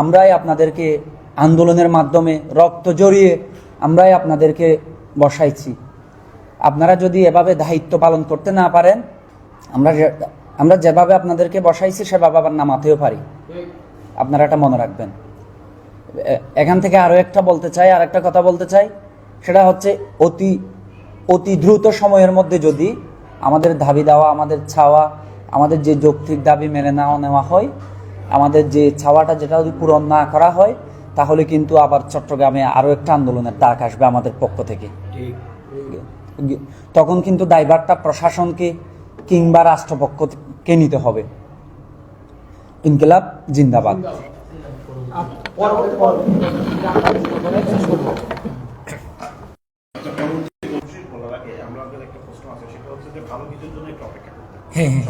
আমরাই আপনাদেরকে আন্দোলনের মাধ্যমে রক্ত জড়িয়ে আমরাই আপনাদেরকে বসাইছি। আপনারা যদি এভাবে দায়িত্ব পালন করতে না পারেন, আমরা আমরা যেভাবে আপনাদেরকে বসাইছি, সেভাবে আবার নামাতেও পারি। আপনারা এটা মনে রাখবেন। এখান থেকে আরও একটা বলতে চাই, আর একটা কথা বলতে চাই, সেটা হচ্ছে অতি অতি দ্রুত সময়ের মধ্যে যদি আমাদের দাবি দেওয়া, আমাদের ছাওয়া আমাদের যে যৌক্তিক দাবি মেনে নেওয়া নেওয়া হয় আমাদের যে ছাওয়াটা যেটা যদি পূরণ না করা হয় তাহলে কিন্তু আবার চট্টগ্রামে আরও একটা আন্দোলনের ডাক আসবে আমাদের পক্ষ থেকে। তখন কিন্তু দায়ভারটা প্রশাসনকে কিংবা রাষ্ট্রপক্ষকে নিতে হবে। ইনকিলাব জিন্দাবাদ। শেষ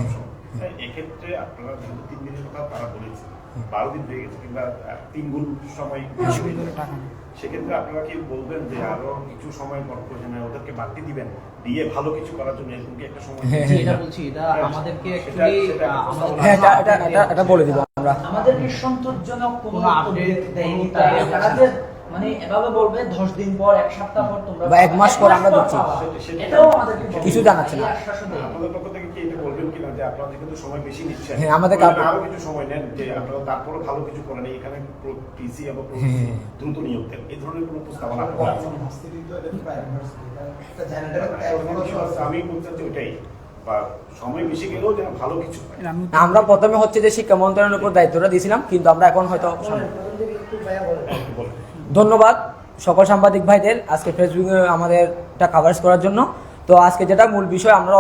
বলার বারো দিন হয়ে গেছে কিংবা তিন গুণ সময় হয়ে। সেক্ষেত্রে আপনারা কি বলবেন যে আরও কিছু সময় পর প্রয়োজনে ওদেরকে বাড়তি দিবেন দিয়ে ভালো কিছু করার জন্য এরকম কি একটা সময় হ্যাঁ, এটা বলছি এটা আমাদেরকে আমাদের হ্যাঁ এটা এটা বলে দিব আমরা। আমাদেরকে সন্তোষজনক কোনো আপডেট দেয়নি তাই তারা। মানে এভাবে বলবে দশ দিন পর এক সপ্তাহ পর তোমরা বা এক মাস পর আমরা দিচ্ছি। এটাও আমাদেরকে কিছু জানাচ্ছে না। এই আশ্বাসও দেয়নি। আপনাদের পক্ষ থেকে কি এটা বলবেন কিনা যে আপনারা কিন্তু সময় বেশি নিচ্ছেন। হ্যাঁ, আমাদেরকে আরও কিছু সময় নেন যে আপনারা তারপরে ভালো কিছু করেন। এখানে পিসি এবং হ্যাঁ। দ্রুত নিয়োগ দেন। এই ধরনের কোনো প্রস্তাবনা আপনাদের আমি বলতে চাচ্ছি ওইটাই। সময় বেশি গেলেও ভালো কিছু আমরা প্রথমে হচ্ছে যে শিক্ষা মন্ত্রণালয়ের উপর দায়িত্বটা দিয়েছিলাম কিন্তু আমরা এখন হয়তো ধন্যবাদ সকল সাংবাদিক ভাইদের আজকে ফেসবুকে আমাদের এটা কাভারেজ করার জন্য। তো আজকে যেটা মূল বিষয়, আমরা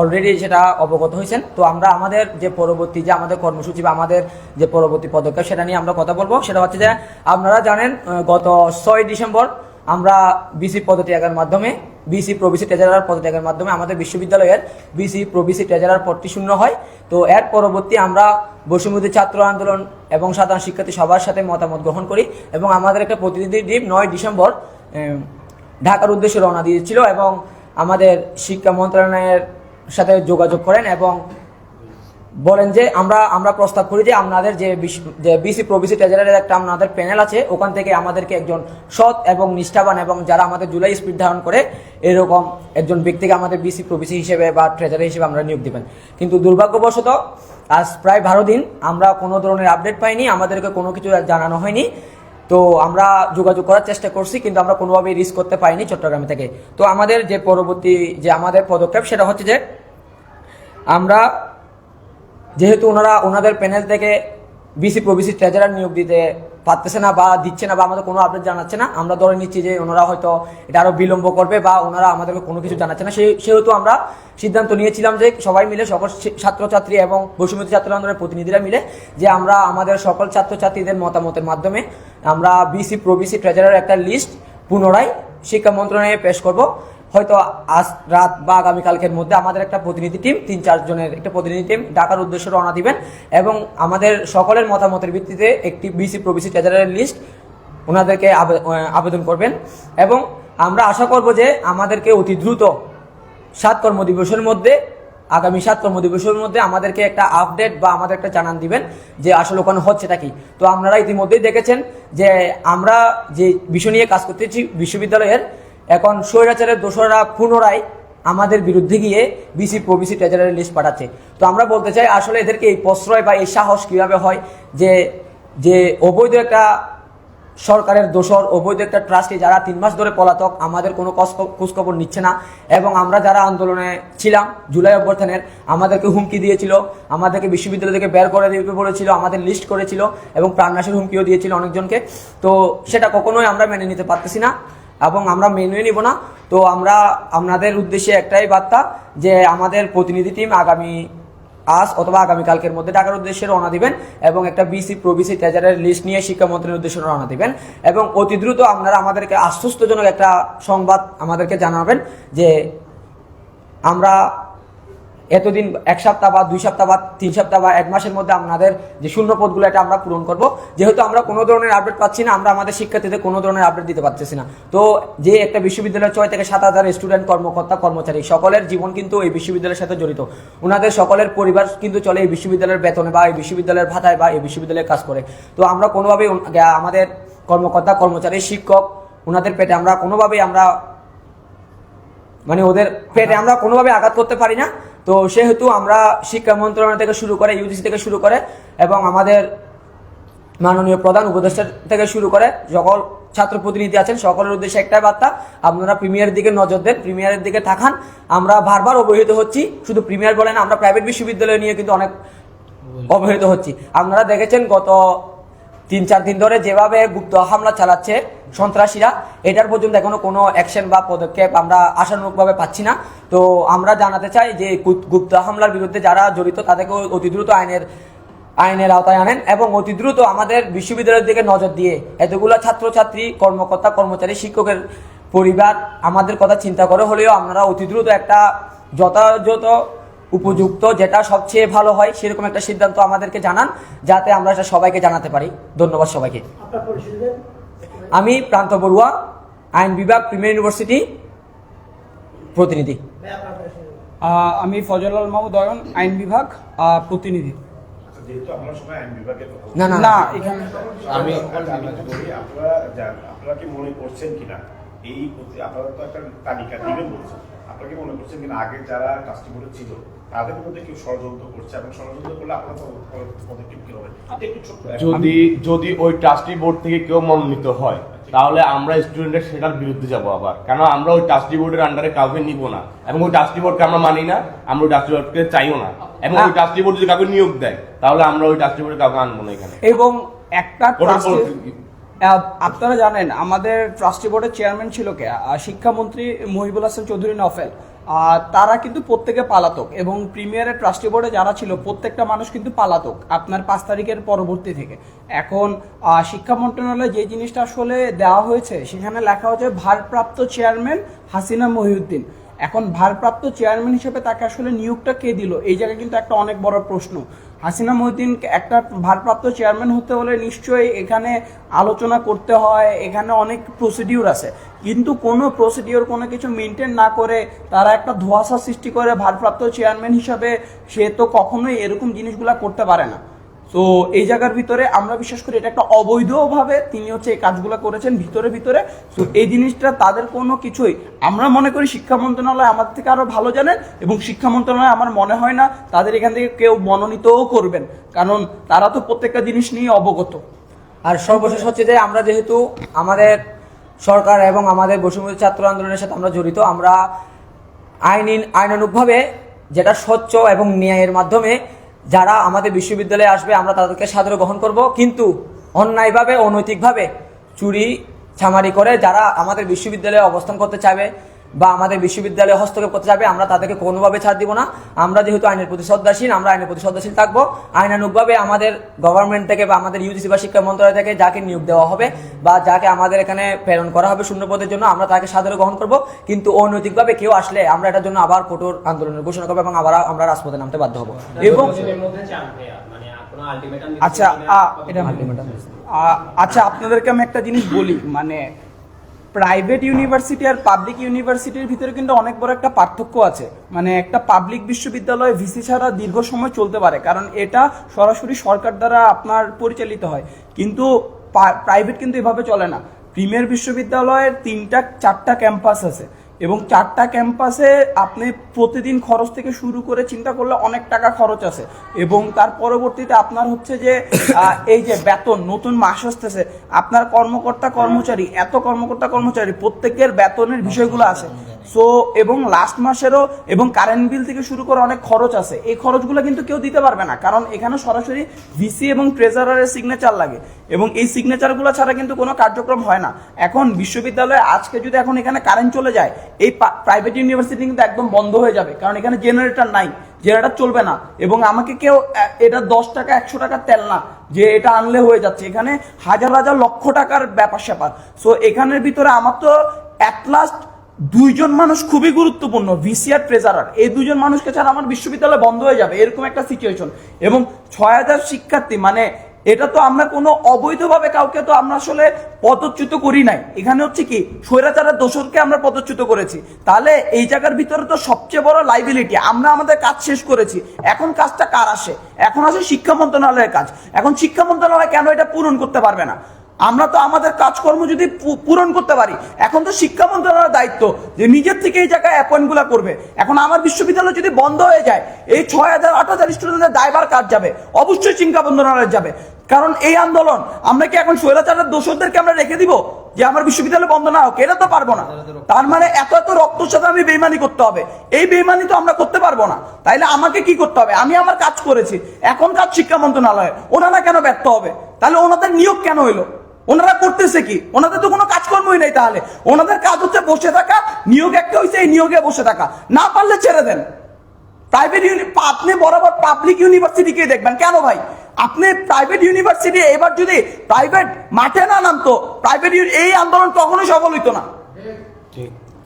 অলরেডি সেটা অবগত হয়েছেন। তো আমরা আমাদের যে পরবর্তী, যে আমাদের কর্মসূচি বা আমাদের যে পরবর্তী পদক্ষেপ, সেটা নিয়ে আমরা কথা বলব। সেটা হচ্ছে যে, আপনারা জানেন গত ছয় ডিসেম্বর আমরা বিসি পদ্ধতি পদত্যাগের মাধ্যমে বিসি প্রবিসি ট্রেজারার পদত্যাগের মাধ্যমে আমাদের বিশ্ববিদ্যালয়ের বিসি প্রবিসি ট্রেজারার পদটি শূন্য হয়। তো এর পরবর্তী আমরা বসুমতী ছাত্র আন্দোলন এবং সাধারণ শিক্ষার্থী সবার সাথে মতামত গ্রহণ করি এবং আমাদের একটা প্রতিনিধি টিম নয় ডিসেম্বর ঢাকার উদ্দেশ্যে রওনা দিয়েছিল এবং আমাদের শিক্ষা মন্ত্রণালয়ের সাথে যোগাযোগ করেন এবং বলেন যে আমরা আমরা প্রস্তাব করি যে আপনাদের যে বিসি প্রবিসি ট্রেজারের একটা আপনাদের প্যানেল আছে, ওখান থেকে আমাদেরকে একজন সৎ এবং নিষ্ঠাবান এবং যারা আমাদের জুলাই স্পিড ধারণ করে, এরকম একজন ব্যক্তিকে আমাদের বিসি প্রবিসি হিসেবে বা ট্রেজারি হিসেবে আমরা নিয়োগ দিবেন। কিন্তু দুর্ভাগ্যবশত, আজ প্রায় বারো দিন, আমরা কোনো ধরনের আপডেট পাইনি, আমাদেরকে কোনো কিছু জানানো হয়নি। তো আমরা যোগাযোগ করার চেষ্টা করছি, কিন্তু আমরা কোনোভাবেই রিস্ক করতে পারিনি চট্টগ্রাম থেকে। তো আমাদের যে পরবর্তী, যে আমাদের পদক্ষেপ, সেটা হচ্ছে যে আমরা যেহেতু ওনারা ওনাদের প্যানেল থেকে বিসি প্রবিসি ট্রেজারার নিয়োগ দিতে পারতেছে না বা দিচ্ছে না বা আমাদের কোনো আপডেট জানাচ্ছে না, আমরা ধরে নিচ্ছি যে ওনারা হয়তো এটা আরও বিলম্ব করবে বা ওনারা আমাদেরকে কোনো কিছু জানাচ্ছে না। সেই সেহেতু আমরা সিদ্ধান্ত নিয়েছিলাম যে সবাই মিলে সকল ছাত্রছাত্রী এবং বসুমতী ছাত্র আন্দোলনের প্রতিনিধিরা মিলে যে আমরা আমাদের সকল ছাত্রছাত্রীদের মতামতের মাধ্যমে আমরা বিসি প্রবিসি ট্রেজারার একটা লিস্ট পুনরায় শিক্ষা মন্ত্রণালয়ে পেশ করব। হয়তো আজ রাত বা আগামীকালকের মধ্যে আমাদের একটা প্রতিনিধি টিম তিন চারজনের একটা প্রতিনিধি টিম ঢাকার উদ্দেশ্যে রওনা দিবেন এবং আমাদের সকলের মতামতের ভিত্তিতে একটি বিসি প্রবিসি ট্রেজারের লিস্ট ওনাদেরকে আবে- আবেদন করবেন এবং আমরা আশা করব যে আমাদেরকে অতি দ্রুত সাত কর্মদিবসের মধ্যে, আগামী সাত কর্মদিবসের মধ্যে আমাদেরকে একটা আপডেট বা আমাদের একটা জানান দিবেন যে আসলে ওখানে হচ্ছেটা কি। তো আপনারা ইতিমধ্যেই দেখেছেন যে আমরা যে বিষয় নিয়ে কাজ করতেছি বিশ্ববিদ্যালয়ের এখন স্বৈরাচারের দোসররা পুনরায় আমাদের বিরুদ্ধে গিয়ে বিসি প্রবিসি ট্রেজারের লিস্ট পাঠাচ্ছে। তো আমরা বলতে চাই, আসলে এদেরকে এই প্রশ্রয় বা এই সাহস কীভাবে হয় যে যে অবৈধ একটা সরকারের দোষর অবৈধ একটা ট্রাস্টে যারা তিন মাস ধরে পলাতক, আমাদের কোনো খোঁজখবর নিচ্ছে না এবং আমরা যারা আন্দোলনে ছিলাম, জুলাই অভ্যর্থনের, আমাদেরকে হুমকি দিয়েছিল, আমাদেরকে বিশ্ববিদ্যালয় থেকে বের করে দিতে বলেছিল, আমাদের লিস্ট করেছিল এবং প্রাণনাশের হুমকিও দিয়েছিল অনেকজনকে। তো সেটা কখনোই আমরা মেনে নিতে পারতেছি না। এবং আমরা মেনে নিব না। তো আমরা আপনাদের উদ্দেশ্যে একটাই বার্তা যে আমাদের প্রতিনিধি টিম আগামী আজ অথবা আগামীকালকের মধ্যে টাকার উদ্দেশ্যে রওনা দিবেন এবং একটা বিসি প্রবিসি ট্রেজারের লিস্ট নিয়ে শিক্ষামন্ত্রীর উদ্দেশ্যে রওনা দিবেন এবং অতি দ্রুত আপনারা আমাদেরকে আশ্বস্তজনক একটা সংবাদ আমাদেরকে জানাবেন যে আমরা এতদিন এক সপ্তাহ বা দুই সপ্তাহ বা তিন সপ্তাহ বা এক মাসের মধ্যে আপনাদের যে শূন্য পদগুলো, এটা আমরা পূরণ করব। যেহেতু আমরা কোনো ধরনের আপডেট পাচ্ছি না, আমরা আমাদের শিক্ষার্থীদের কোনো ধরনের আপডেট দিতে পারতেছি না। তো যে একটা বিশ্ববিদ্যালয়ের ছয় থেকে সাত হাজার স্টুডেন্ট কর্মকর্তা, কর্মচারী, সকলের জীবন কিন্তু এই বিশ্ববিদ্যালয়ের সাথে জড়িত। ওনাদের সকলের পরিবার কিন্তু চলে এই বিশ্ববিদ্যালয়ের বেতনে বা এই বিশ্ববিদ্যালয়ের ভাতায় বা এই বিশ্ববিদ্যালয়ে কাজ করে। তো আমরা কোনোভাবেই আমাদের কর্মকর্তা, কর্মচারী, শিক্ষক ওনাদের পেটে আমরা কোনোভাবেই আমরা মানে ওদের পেটে আমরা কোনোভাবে আঘাত করতে পারি না। তো সেহেতু আমরা শিক্ষা মন্ত্রণালয় থেকে শুরু করে ইউজিসি থেকে শুরু করে এবং আমাদের মাননীয় প্রধান উপদেষ্টা থেকে শুরু করে সকল ছাত্র প্রতিনিধি আছেন, সকলের উদ্দেশ্যে একটাই বার্তা, আপনারা প্রিমিয়ারের দিকে নজর দেন, প্রিমিয়ারের দিকে থাকান। আমরা বারবার অবহিত হচ্ছি, শুধু প্রিমিয়ার বলেন আমরা প্রাইভেট বিশ্ববিদ্যালয় নিয়ে কিন্তু অনেক অবহিত হচ্ছি। আপনারা দেখেছেন গত তিন, চার দিন ধরে যেভাবে গুপ্ত হামলা চালাচ্ছে সন্ত্রাসীরা, এটার পর্যন্ত এখনও কোনো অ্যাকশন বা পদক্ষেপ আমরা আশানুরূপভাবে পাচ্ছি না। তো আমরা জানাতে চাই যে গুপ্ত হামলার বিরুদ্ধে যারা জড়িত তাদেরকে অতি দ্রুত আইনের আইনের আওতায় আনেন এবং অতি দ্রুত আমাদের বিশ্ববিদ্যালয়ের দিকে নজর দিয়ে এতগুলো ছাত্রছাত্রী, কর্মকর্তা, কর্মচারী, শিক্ষকের পরিবার আমাদের কথা চিন্তা করে, হলেও আপনারা অতি দ্রুত একটা যথাযথ উপযুক্ত যেটা সবচেয়ে ভালো হয় সেরকম একটা সিদ্ধান্ত আমাদেরকে জানান যাতে আমরা সেটা সবাইকে জানাতে পারি। ধন্যবাদ সবাইকে। আমি প্রান্ত বড়ুয়া আইন বিভাগ প্রিমিয়ার ইউনিভার্সিটি প্রতিনিধি। আমি ফজলাল মাহমুদ অয়ন আইন বিভাগ প্রতিনিধি। আচ্ছা, যেহেতু আমরা সবাই আইন বিভাগে কথা বলছি, না না না। এখানে আমি আপনারা কি মনে করছেন কিনা? এই আপনারা তো একটা তালিকা দিবেন বলছেন। আপনারা কি মনে করছেন কিনা? আগে যারা বোর্ডে ছিল তাদের মধ্যে কেউ ষড়যন্ত্র করছে এবং ষড়যন্ত্র করলে আপনারা পদ- পদ- পদক্ষেপ কি হবে? যদি যদি ওই ট্রাস্টি বোর্ড থেকে কেউ মনোনীত হয় তাহলে আমরা স্টুডেন্টের সেটার বিরুদ্ধে যাব আবার। কেন আমরা ওই ট্রাস্টি বোর্ডের আন্ডারে কাউকে নিব না? এবং ওই ট্রাস্টি বোর্ডকে আমরা মানি না আমরা ওই ট্রাস্টি বোর্ডকে চাইও না। এবং ওই ট্রাস্টি বোর্ড যদি কাউকে নিয়োগ দেয় তাহলে আমরা ওই ট্রাস্টি বোর্ডে কাউকে আনব না এখানে। এবং একটা আপনারা জানেন আমাদের ট্রাস্টি বোর্ডের চেয়ারম্যান ছিল কে? শিক্ষামন্ত্রী মহিবুল হাসান চৌধুরী নফেল আর তারা কিন্তু প্রত্যেকে পালাতক এবং প্রিমিয়ারের ট্রাস্টি বোর্ডে যারা ছিল, প্রত্যেকটা মানুষ কিন্তু পালাতক আপনার পাঁচ তারিখের পরবর্তী থেকে। এখন শিক্ষা মন্ত্রণালয়ে যে জিনিসটা আসলে দেওয়া হয়েছে, সেখানে লেখা হয়েছে ভারপ্রাপ্ত চেয়ারম্যান হাসিনা মহিউদ্দিন। এখন ভারপ্রাপ্ত চেয়ারম্যান হিসেবে তাকে আসলে নিয়োগটা কে দিল? এই জায়গায় কিন্তু একটা অনেক বড় প্রশ্ন। হাসিনা মহিউদ্দিন একটা ভারপ্রাপ্ত চেয়ারম্যান হতে হলে নিশ্চয়ই এখানে আলোচনা করতে হয়, এখানে অনেক প্রসিডিউর আছে। কিন্তু কোনো প্রসিডিওর কোনো কিছু মেনটেন না করে তারা একটা ধোয়াশা সৃষ্টি করে ভারপ্রাপ্ত চেয়ারম্যান হিসাবে, সে তো কখনোই এরকম জিনিসগুলা করতে পারে না। তো এই জায়গার ভিতরে আমরা বিশ্বাস করি এটা একটা অবৈধভাবে তিনি হচ্ছে এই কাজগুলো করেছেন ভিতরে ভিতরে। তো এই জিনিসটা তাদের কোনো কিছুই, আমরা মনে করি শিক্ষা মন্ত্রণালয় আমাদের থেকে আরও ভালো জানেন এবং শিক্ষা মন্ত্রণালয় আমার মনে হয় না তাদের এখান থেকে কেউ মনোনীতও করবেন। কারণ তারা তো প্রত্যেকটা জিনিস নিয়ে অবগত। আর সর্বশেষ হচ্ছে যে আমরা যেহেতু আমাদের সরকার এবং আমাদের বৈষম্য ছাত্র আন্দোলনের সাথে আমরা জড়িত, আমরা আইন, আইনানুগভাবে যেটা স্বচ্ছ এবং ন্যায়ের মাধ্যমে যারা আমাদের বিশ্ববিদ্যালয়ে আসবে, আমরা তাদেরকে সাদরে গ্রহণ করব। কিন্তু অন্যায়ভাবে, অনৈতিকভাবে চুরি, ছামারি করে যারা আমাদের বিশ্ববিদ্যালয়ে অবস্থান করতে চাইবে বা আমাদের বিশ্ববিদ্যালয়ে হস্তক্ষেপ করতে চাইবে আমরা তাদেরকে কোনোভাবে ছাড় দিব না। আমরা যেহেতু আইনের প্রতি শ্রদ্ধাশীল আমরা আইনের প্রতি শ্রদ্ধাশীল থাকব। আইনানুগভাবে আমাদের গভর্নমেন্ট থেকে বা আমাদের ইউজিসি বা শিক্ষা মন্ত্রণালয় থেকে যাকে নিয়োগ দেওয়া হবে বা যাকে আমাদের এখানে প্রেরণ করা হবে শূন্য পদের জন্য আমরা তাকে সাদরে গ্রহণ করব। কিন্তু অনৈতিকভাবে কেউ আসলে আমরা এটার জন্য আবার কঠোর আন্দোলনের ঘোষণা করব এবং আবার আমরা রাজপথে নামতে বাধ্য হব। এবং আচ্ছা আচ্ছা আপনাদেরকে আমি একটা জিনিস বলি মানে প্রাইভেট ইউনিভার্সিটি আর পাবলিক ইউনিভার্সিটির ভিতরে কিন্তু অনেক বড় একটা পার্থক্য আছে। মানে একটা পাবলিক বিশ্ববিদ্যালয় ভিসি ছাড়া দীর্ঘ সময় চলতে পারে, কারণ এটা সরাসরি সরকার দ্বারা আপনার পরিচালিত হয়। কিন্তু প্রাইভেট কিন্তু এভাবে চলে না। প্রিমিয়ার বিশ্ববিদ্যালয়ের তিনটা, চারটা ক্যাম্পাস আছে। এবং চারটা ক্যাম্পাসে আপনি প্রতিদিন খরচ থেকে শুরু করে চিন্তা করলে অনেক টাকা খরচ আছে। এবং তার পরবর্তীতে আপনার হচ্ছে যে এই যে বেতন, নতুন মাস আসতেছে, আপনার কর্মকর্তা, কর্মচারী, এত কর্মকর্তা, কর্মচারী, প্রত্যেকের বেতনের বিষয়গুলো আছে। সো এবং লাস্ট মাসেরও এবং কারেন্ট বিল থেকে শুরু করে অনেক খরচ আছে। এই খরচগুলো কিন্তু কেউ দিতে পারবে না, কারণ এখানে সরাসরি ভিসি এবং ট্রেজারারের সিগনেচার লাগে। এবং এই সিগনেচারগুলো ছাড়া কিন্তু কোনো কার্যক্রম হয় না। এখন বিশ্ববিদ্যালয়ে আজকে যদি এখন এখানে কারেন্ট চলে যায়, এই প্রাইভেট ইউনিভার্সিটি কিন্তু একদম বন্ধ হয়ে যাবে, কারণ এখানে জেনারেটর নাই জেনারেটর চলবে না। এবং আমাকে কেউ এটা দশ টাকা, একশো টাকার তেল না, যে এটা আনলে হয়ে যাচ্ছে। এখানে হাজার হাজার লক্ষ টাকার ব্যাপার স্যাপার। সো এখানের ভিতরে আমার তো অ্যাট লাস্ট দুইজন মানুষ খুবই গুরুত্বপূর্ণ ভিসি আর ট্রেজারার এই দুজন মানুষকে ছাড়া আমার বিশ্ববিদ্যালয় বন্ধ হয়ে যাবে, এরকম একটা সিচুয়েশন এবং ছয় হাজার শিক্ষার্থী মানে এটা তো আমরা কোনো অবৈধভাবে কাউকে তো আমরা আসলে পদচ্যুত করি নাই। এখানে হচ্ছে কি, স্বৈরাচারের দোষরকে আমরা পদচ্যুত করেছি। তাহলে এই জায়গার ভিতরে তো সবচেয়ে বড় লাইবিলিটি আমরা আমাদের কাজ শেষ করেছি। এখন কাজটা কার আসে? এখন আসে শিক্ষা মন্ত্রণালয়ের কাজ। এখন শিক্ষা মন্ত্রণালয় কেন এটা পূরণ করতে পারবে না? আমরা তো আমাদের কাজকর্ম যদি পূরণ করতে পারি। এখন তো শিক্ষা মন্ত্রণালয়ের দায়িত্ব যে নিজের থেকে এই জায়গায় অ্যাপয়েন্টগুলো করবে। এখন আমার বিশ্ববিদ্যালয় যদি বন্ধ হয়ে যায়, এই ছয় হাজার, আট হাজার স্টুডেন্টের দায়বার কাজ যাবে? অবশ্যই শিক্ষা মন্ত্রণালয় যাবে। কারণ এই আন্দোলন, আমরা কি এখন স্বৈরাচারের দোষরদেরকে আমরা রেখে দিব? যে আমার বিশ্ববিদ্যালয় বন্ধ না হোক, এটা তো পারব না। তার মানে এত এত রক্তর সাথে আমি বেইমানি করতে হবে। এই বেইমানি তো আমরা করতে পারব না। তাইলে আমাকে কি করতে হবে? আমি আমার কাজ করেছি। এখন কাজ শিক্ষা মন্ত্রণালয় ওনারা কেন ব্যর্থ হবে? তাহলে ওনাদের নিয়োগ কেন হইল? ওনারা করতেছে কি? ওনাদের তো কোনো কাজকর্মই নেই তাহলে। ওনাদের কাজ হচ্ছে বসে থাকা নিয়োগ একটা হয়েছে এই নিয়োগে বসে থাকা। না পারলে ছেড়ে দেন। প্রাইভেট আপনি বরাবর পাবলিক ইউনিভার্সিটিকে দেখবেন। কেন ভাই? আপনি প্রাইভেট ইউনিভার্সিটি এবার যদি প্রাইভেট মাঠে না নামতো প্রাইভেট এই আন্দোলন কখনোই সফল হইতো না।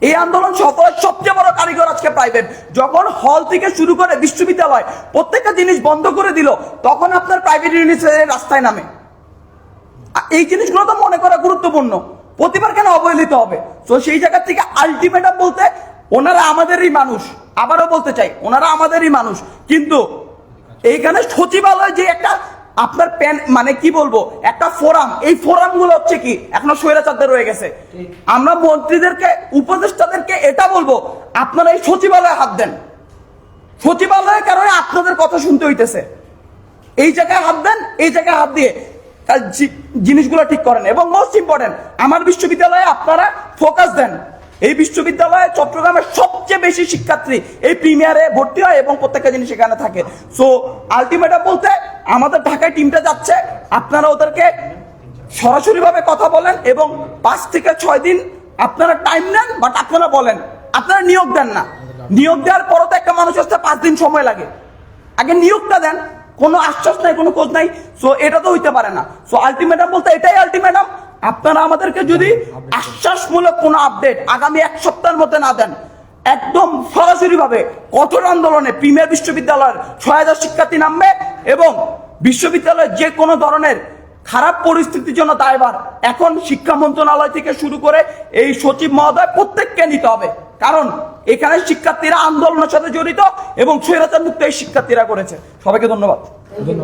এই আন্দোলন সফল সবচেয়ে বড় কারিগর আজকে প্রাইভেট যখন হল থেকে শুরু করে বিশ্ববিদ্যালয় প্রত্যেকটা জিনিস বন্ধ করে দিল তখন আপনার প্রাইভেট ইউনিভার্সিটি রাস্তায় নামে। এই জিনিসগুলো তো মনে করা গুরুত্বপূর্ণ। প্রতিবার কেন অবহেলিত হবে? তো সেই জায়গা থেকে আলটিমেটাম বলতে ওনারা আমাদেরই মানুষ। আবারও বলতে চাই, ওনারা আমাদেরই মানুষ। কিন্তু এইখানে সচিবালয় যে একটা আপনার প্যান মানে কি বলব, একটা ফোরাম, এই ফোরামগুলো হচ্ছে কি, এখনও স্বৈরাচারদের রয়ে গেছে। আমরা মন্ত্রীদেরকে, উপদেষ্টাদেরকে এটা বলব, আপনারা এই সচিবালয়ে হাত দেন। সচিবালয়ের কারণে আপনাদের কথা শুনতে হইতেছে। এই জায়গায় হাত দেন, এই জায়গায় হাত দিয়ে। জিনিসগুলো ঠিক করেন। এবং মোস্ট ইম্পর্টেন্ট আমার বিশ্ববিদ্যালয়ে আপনারা ফোকাস দেন। এই বিশ্ববিদ্যালয়ে চট্টগ্রামের সবচেয়ে বেশি শিক্ষার্থী এই প্রিমিয়ারে ভর্তি হয় এবং প্রত্যেকটা জিনিস এখানে থাকে। সো আলটিমেটা বলতে, আমাদের ঢাকায় টিমটা যাচ্ছে। আপনারা ওদেরকে সরাসরি ভাবে কথা বলেন এবং পাঁচ থেকে ছয় দিন আপনারা টাইম নেন বাট আপনারা বলেন। আপনারা নিয়োগ দেন না। নিয়োগ দেওয়ার পরও তো একটা মানুষ আসতে পাঁচ দিন সময় লাগে। আগে নিয়োগটা দেন কোনো আশ্বাস নাই, কোনো খোঁজ নাই। সো এটা তো হইতে পারে না। সো আলটিমেটাম বলতে এটাই আলটিমেটাম আপনারা আমাদেরকে যদি আশ্বাসমূলক কোনো আপডেট আগামী এক সপ্তাহের মধ্যে না দেন, একদম সরাসরি ভাবে কঠোর আন্দোলনে প্রিমিয়ার বিশ্ববিদ্যালয়ের ছয় হাজার শিক্ষার্থী নামবে এবং বিশ্ববিদ্যালয়ের যে কোনো ধরনের খারাপ পরিস্থিতির জন্য দায়ভার এখন শিক্ষা মন্ত্রণালয় থেকে শুরু করে এই সচিব মহোদয় প্রত্যেককে নিতে হবে। কারণ এখানে শিক্ষার্থীরা আন্দোলনের সাথে জড়িত এবং স্বৈরাচার মুক্ত এই শিক্ষার্থীরা করেছে। সবাইকে ধন্যবাদ। ধন্যবাদ।